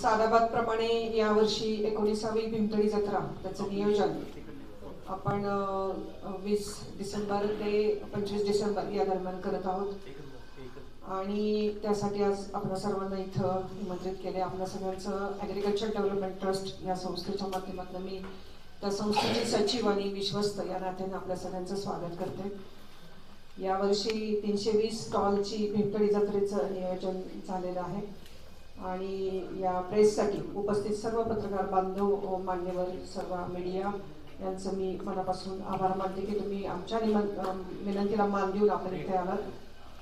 सादाबाद प्रमाणे यावर्षी एकोणीसावी भीमतळी जत्रा त्याचं नियोजन. आपण वीस डिसेंबर ते पंचवीस डिसेंबर या दरम्यान करत आहोत. आणि त्यासाठी आज आपल्या सर्वांना इथं निमंत्रित केले आपल्या सगळ्यांचं ॲग्रिकल्चर डेव्हलपमेंट ट्रस्ट या संस्थेच्या माध्यमातून मी त्या संस्थेचे सचिव आणि विश्वस्त या नात्याने आपल्या सगळ्यांचं स्वागत करते. यावर्षी तीनशे वीस स्टॉलची भीमतळी जत्रेचं नियोजन झालेलं आहे. आणि या प्रेससाठी उपस्थित सर्व पत्रकार बांधव मान्यवर सर्व मीडिया यांचं मी मनापासून आभार मानते की तुम्ही आमच्या विनंतीला मान देऊन आपण इथे आलात.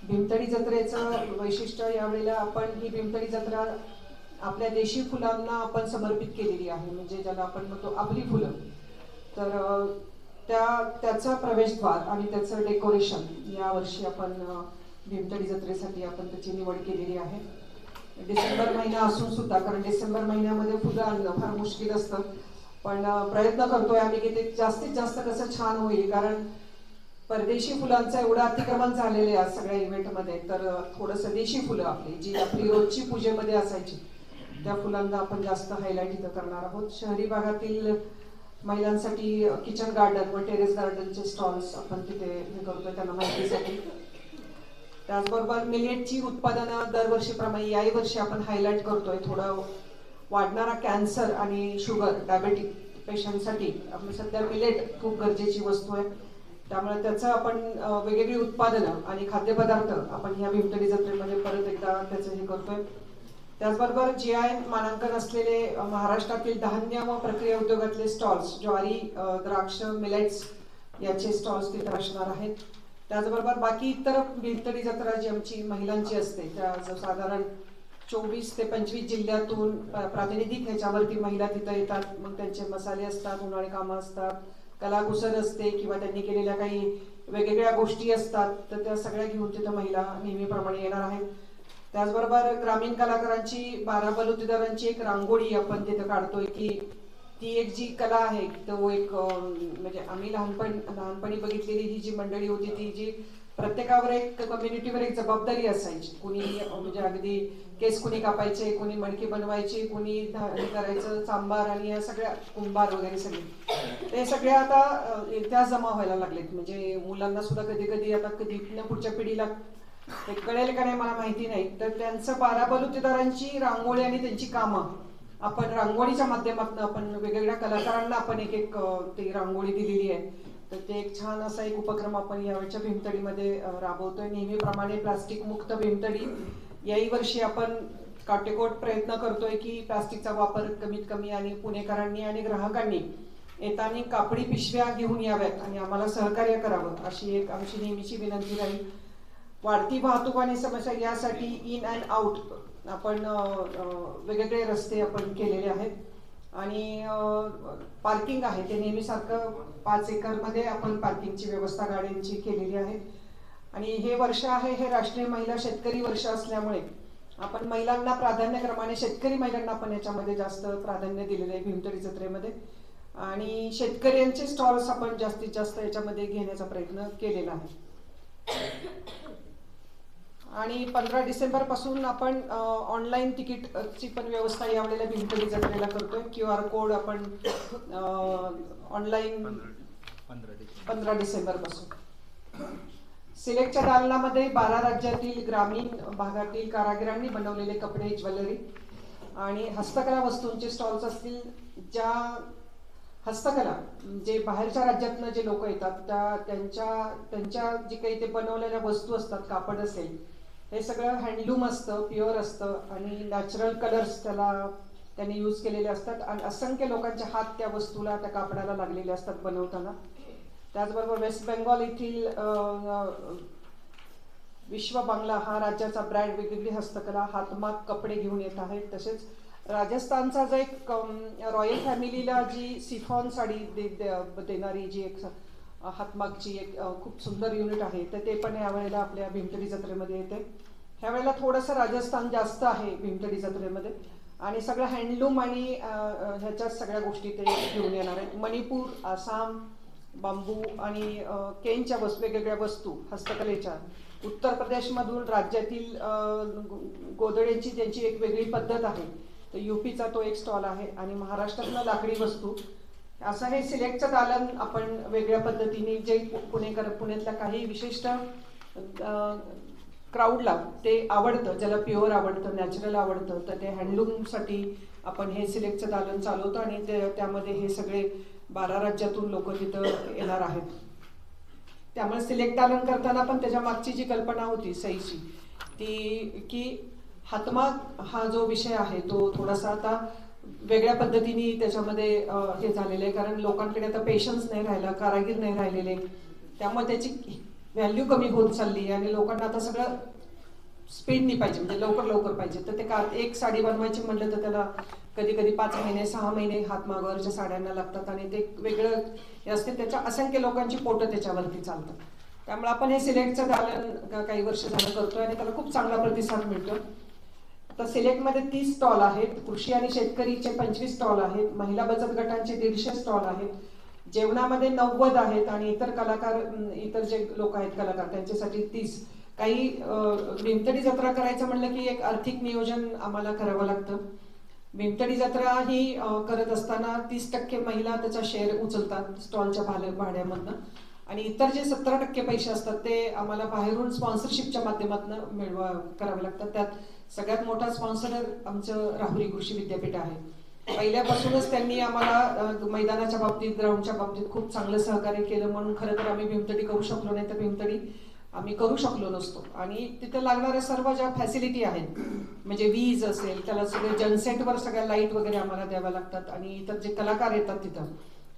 भीमतडी जत्रेचं वैशिष्ट्य यावेळेला आपण ही भीमतडी जत्रा आपल्या देशी फुलांना आपण समर्पित केलेली आहे. म्हणजे ज्याला आपण म्हणतो आपली फुलं. तर त्या त्याचा प्रवेशद्वार आणि त्याचं डेकोरेशन यावर्षी आपण भीमतडी जत्रेसाठी आपण त्याची निवड केलेली आहे. डिसेंबर महिना असून सुद्धा कारण डिसेंबर महिन्यामध्ये फुलं आणणं फार मुश्किल असतं. पण प्रयत्न करतोय आम्ही की ते जास्तीत जास्त कसं छान होईल कारण परदेशी फुलांचं एवढं अतिक्रमण झालेलं आहे सगळ्या इव्हेंटमध्ये तर थोडस थोडंसं देशी फुलं आपली जी आपली रोजची पूजेमध्ये असायची त्या फुलांना आपण जास्त हायलाईट इथं करणार आहोत. शहरी भागातील महिलांसाठी किचन गार्डन व टेरेस गार्डनचे स्टॉल्स आपण तिथे हे करतोय त्यांना माहितीसाठी. त्याचबरोबर मिलेटची उत्पादनं दरवर्षीप्रमाणे याही वर्षी आपण हायलाईट करतोय. थोडं वाढणारा कॅन्सर आणि शुगर डायबेटिक पेशंटसाठी आपण सध्या मिलेट खूप गरजेची वस्तू आहे. त्यामुळे त्याचं आपण वेगवेगळी उत्पादनं आणि खाद्यपदार्थ आपण ह्या भीमतळी जत्रेमध्ये परत एकदा त्याचं हे करतोय. त्याचबरोबर जी आय मानांकन असलेले महाराष्ट्रातील धान्य व प्रक्रिया उद्योगातले स्टॉल्स ज्वारी द्राक्ष मिलेट्स याचे स्टॉल्स तिथे असणार आहेत. त्याचबरोबर बाकी इतर भिंतडी जत्रा जी आमची महिलांची असते. त्या साधारण चोवीस ते पंचवीस जिल्ह्यातून प्रातिनिधिक ह्याच्यावरती महिला तिथं येतात. मग त्यांचे मसाले असतात उन्हाळी कामं असतात कलाकुसर असते किंवा त्यांनी केलेल्या काही वेगवेगळ्या गोष्टी असतात तर त्या सगळ्या घेऊन तिथं महिला नेहमीप्रमाणे येणार आहेत. त्याचबरोबर ग्रामीण कलाकारांची बारा बलुतेदारांची एक रांगोळी आपण तिथं काढतोय की ती एक जी कला आहे तो एक म्हणजे आम्ही लहानपण लहानपणी बघितलेली ही जी मंडळी होती ती जी प्रत्येकावर एक कम्युनिटीवर एक जबाबदारी असायची. कुणी म्हणजे अगदी केस कुणी कापायचे कुणी मडकी बनवायची कुणी हे करायचं सांबार आणि या सगळ्या कुंभार वगैरे सगळे. ते सगळे आता इतिहास जमा व्हायला लागलेत. म्हणजे मुलांना सुद्धा कधी कधी आता कधी पुढच्या पिढीला ते कळेल का नाही मला माहिती नाही. तर त्यांचं बाराबलुतेदारांची रांगोळी आणि त्यांची कामं आपण रांगोळीच्या माध्यमातून आपण वेगवेगळ्या कलाकारांना आपण एक एक ती रांगोळी दिलेली आहे. तर ते एक छान असा एक उपक्रम आपण यावेळच्या भीमतडीमध्ये राबवतोय. नेहमीप्रमाणे प्लास्टिक मुक्त भीमतडी याही वर्षी आपण काटेकोट प्रयत्न करतोय की प्लास्टिकचा वापर कमीत कमी आणि पुणेकरांनी आणि ग्राहकांनी येताना कापडी पिशव्या घेऊन याव्यात आणि आम्हाला सहकार्य करावं अशी एक आमची नेहमीची विनंती राहील. वाढती वाहतूक आणि समस्या यासाठी इन अँड आउट आपण वेगवेगळे रस्ते आपण केलेले आहेत. आणि पार्किंग आहे ते नेहमीसारखं पाच एकरमध्ये आपण पार्किंगची व्यवस्था गाड्यांची केलेली आहे. आणि हे वर्ष आहे हे राष्ट्रीय महिला शेतकरी वर्ष असल्यामुळे आपण महिलांना प्राधान्यक्रमाने शेतकरी महिलांना आपण याच्यामध्ये जास्त प्राधान्य दिलेलं आहे भीमतरी जत्रेमध्ये. आणि शेतकऱ्यांचे स्टॉल्स आपण जास्तीत जास्त याच्यामध्ये घेण्याचा प्रयत्न केलेला आहे. आणि पंधरा डिसेंबरपासून आपण ऑनलाईन तिकीटची पण व्यवस्था यावेळेला भीमतडी जत्रेला करतोय. क्यू आर कोड आपण ऑनलाईन पंधरा डिसेंबर. पंधरा डिसेंबरपासून. सिलेक्टच्या दालनामध्ये बारा राज्यातील ग्रामीण भागातील कारागिरांनी बनवलेले कपडे ज्वेलरी आणि हस्तकला वस्तूंचे स्टॉल्स असतील. ज्या हस्तकला जे बाहेरच्या राज्यातनं जे लोक येतात त्या त्यांच्या त्यांच्या जे काही ते बनवलेल्या वस्तू असतात कापड असेल हे सगळं हँडलूम असतं प्युअर असतं आणि नॅचरल कलर्स त्याला त्यांनी यूज केलेले असतात. आणि असंख्य लोकांचे हात त्या वस्तूला त्या कापडाला लागलेले असतात बनवताना. त्याचबरोबर वेस्ट बेंगॉल येथील विश्व बांगला हा राज्याचा ब्रँड वेगवेगळी हस्तकला हातमाग कपडे घेऊन येत आहेत. तसेच राजस्थानचा जो एक रॉयल फॅमिलीला जी सिफॉन साडी दे, दे- देणारी जी एक हातमागची एक खूप सुंदर युनिट आहे. तर ते पण यावेळेला आपल्या भीमतडी जत्रेमध्ये येते. ह्या वेळेला थोडंसं राजस्थान जास्त आहे भीमतडी जत्रेमध्ये. आणि सगळं हँडलूम आणि ह्याच्या सगळ्या गोष्टी ते घेऊन येणार आहेत. मणिपूर आसाम बांबू आणि केनच्या वस्तू वेगवेगळ्या वस्तू हस्तकलेच्या. उत्तर प्रदेशमधून राज्यातील अ, गोधड्यांची त्यांची एक वेगळी पद्धत आहे. तर युपीचा तो एक स्टॉल आहे आणि महाराष्ट्रातला लाकडी वस्तू. असं हे सिलेक्टचं दालन आपण वेगळ्या पद्धतीने जे पुणेकर पुण्यातल्या काही विशिष्ट क्राऊडला ते आवडतं ज्याला प्युअर आवडतं नॅचरल आवडतं तर ते हँडलूमसाठी आपण हे सिलेक्टचं दालन चालवतो आणि ते त्यामध्ये हे सगळे बारा राज्यातून लोक तिथं येणार आहेत. त्यामुळे सिलेक्ट दालन करताना पण त्याच्या मागची जी कल्पना होती सईची ती की हातमाग हा जो विषय आहे तो थोडासा आता वेगळ्या पद्धतीने त्याच्यामध्ये हे झालेलं आहे. कारण लोकांकडे आता पेशन्स नाही राहिला कारागीर नाही राहिलेले. त्यामुळे त्याची व्हॅल्यू कमी होत चालली आहे आणि लोकांना आता सगळं स्पीडनी पाहिजे म्हणजे लवकर लवकर पाहिजे. तर ते का एक साडी बनवायची म्हणलं तर त्याला कधी कधी पाच महिने सहा महिने हातमागावरच्या साड्यांना लागतात आणि ते वेगळं हे असते. त्याच्या असंख्य लोकांची पोटं त्याच्यावरती चालतात. त्यामुळे आपण हे सिलेक्टचं दालन काही वर्ष झालं करतोय आणि त्याला खूप चांगला प्रतिसाद मिळतो. तर सिलेक्टमध्ये तीस स्टॉल आहेत कृषी आणि शेतकरीचे पंचवीस स्टॉल आहेत महिला बचत गटांचे दीडशे स्टॉल आहेत. जेवणामध्ये नव्वद आहेत आणि इतर कलाकार इतर जे लोक आहेत कलाकार त्यांच्यासाठी तीस. काही भिमतडी भीमतडी जत्रा करायचं म्हणलं की एक आर्थिक नियोजन आम्हाला करावं लागतं. भीमतडी जत्रा ही करत असताना तीस टक्के महिला त्याचा शेअर उचलतात स्टॉलच्या भाड्या भाड्यामधनं. आणि इतर जे सत्तर टक्के पैसे असतात ते आम्हाला बाहेरून स्पॉन्सरशिपच्या माध्यमातून मिळवा करावे लागतात. त्यात सगळ्यात मोठा स्पॉन्सर आमचं राहुरी कृषी विद्यापीठ आहे. पहिल्यापासूनच त्यांनी आम्हाला मैदानाच्या बाबतीत ग्राउंडच्या बाबतीत खूप चांगलं सहकार्य केलं म्हणून खरं तर आम्ही भीमतडी करू शकलो नाही तर भीमतडी आम्ही करू शकलो नसतो. आणि तिथं लागणाऱ्या सर्व ज्या फॅसिलिटी आहेत म्हणजे वीज असेल त्याला सगळे जनसेटवर सगळ्या लाइट वगैरे आम्हाला द्याव्या लागतात. आणि इतर जे कलाकार येतात तिथं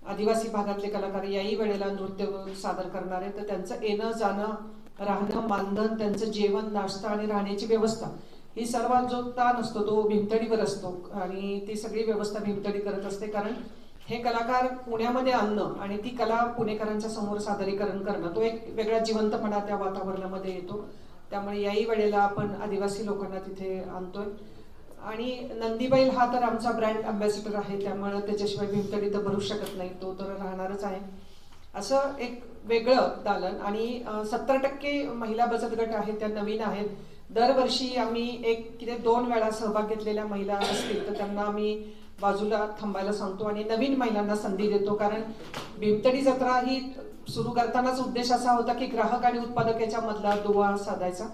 आदिवासी भागातले कलाकार याही वेळेला नृत्य सादर करणारे तर त्यांचं येणं जाणं राहणं मानधन त्यांचं जेवण नाश्ता आणि राहण्याची व्यवस्था ही सर्वात जो ताण असतो तो भीमतडीवर असतो. आणि ती सगळी व्यवस्था भीमतडी करत असते कारण हे कलाकार पुण्यामध्ये आणणं आणि ती कला पुणेकरांच्या समोर सादरीकरण करणं तो एक वेगळा जिवंतपणा त्या वातावरणामध्ये येतो. त्यामुळे याही वेळेला आपण आदिवासी लोकांना तिथे आणतोय. आणि नंदीबाईल हा तर आमचा ब्रँड अम्बॅसिडर आहे त्यामुळे त्याच्याशिवाय भीमतडी तर भरू शकत नाही तो तर राहणारच आहे. असं एक वेगळं दालन. आणि सत्तर टक्के महिला बचत गट आहेत त्या नवीन आहेत. दरवर्षी आम्ही एक किती दोन वेळा सहभाग घेतलेल्या महिला असतील तर त्यांना आम्ही बाजूला थांबायला सांगतो आणि नवीन महिलांना संधी देतो. कारण भीमतडी जत्रा ही सुरू करतानाच उद्देश असा होता की ग्राहक आणि उत्पादक याच्या मधला दुवा साधायचा.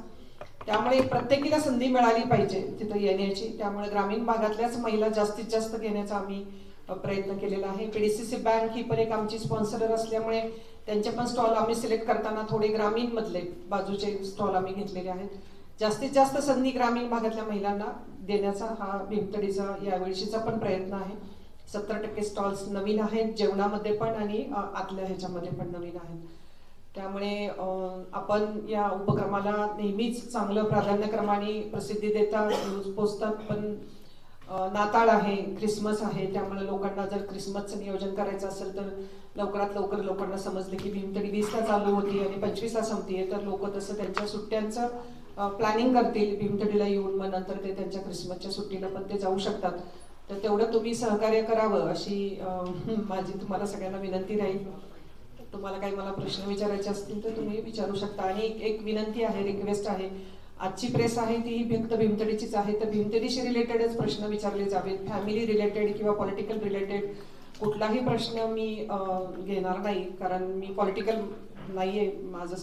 त्यामुळे प्रत्येकीला संधी मिळाली पाहिजे तिथं येण्याची. त्यामुळे ग्रामीण भागातल्याच महिला जास्तीत जास्त घेण्याचा आम्ही प्रयत्न केलेला आहे. पीडीसीसी बँक ही पण एक आमची स्पॉन्सर असल्यामुळे त्यांचे पण स्टॉल आम्ही सिलेक्ट करताना थोडे ग्रामीण मधले बाजूचे स्टॉल आम्ही घेतलेले आहेत. जास्तीत जास्त संधी ग्रामीण भागातल्या महिलांना देण्याचा हा भीमतडीचा यावेळीचा पण प्रयत्न आहे. सत्तर टक्के स्टॉल्स नवीन आहेत जेवणामध्ये पण आणि आतल्या ह्याच्यामध्ये पण नवीन आहेत. त्यामुळे आपण या उपक्रमाला नेहमीच चांगलं प्राधान्यक्रमाने प्रसिद्धी देता न्यूज पोचतात पण नाताळ आहे ख्रिसमस आहे त्यामुळे लोकांना जर ख्रिसमसचं नियोजन करायचं असेल तर लवकरात लवकर लोकांना समजले की भीमतडी वीसला चालू होती आणि पंचवीसला संपतीये तर लोक तसं त्यांच्या सुट्ट्यांचं प्लॅनिंग करतील. भीमतडीला येऊन मग नंतर ते त्यांच्या ख्रिसमसच्या सुट्टीला पण ते जाऊ शकतात. तर तेवढं तुम्ही सहकार्य करावं अशी माझी तुम्हाला सगळ्यांना विनंती राहील. तुम्हाला काही मला प्रश्न विचारायचे असतील तर तुम्ही विचारू शकता. आणि एक- एक विनंती आहे रिक्वेस्ट आहे. आजची प्रेस आहे ती फक्त भीमतडीचीच आहे. तर भीमतडीशी रिलेटेडच प्रश्न विचारले जावेत. फॅमिली रिलेटेड किंवा पॉलिटिकल रिलेटेड कुठलाही प्रश्न मी घेणार नाही. कारण मी पॉलिटिकल नाहीये माझं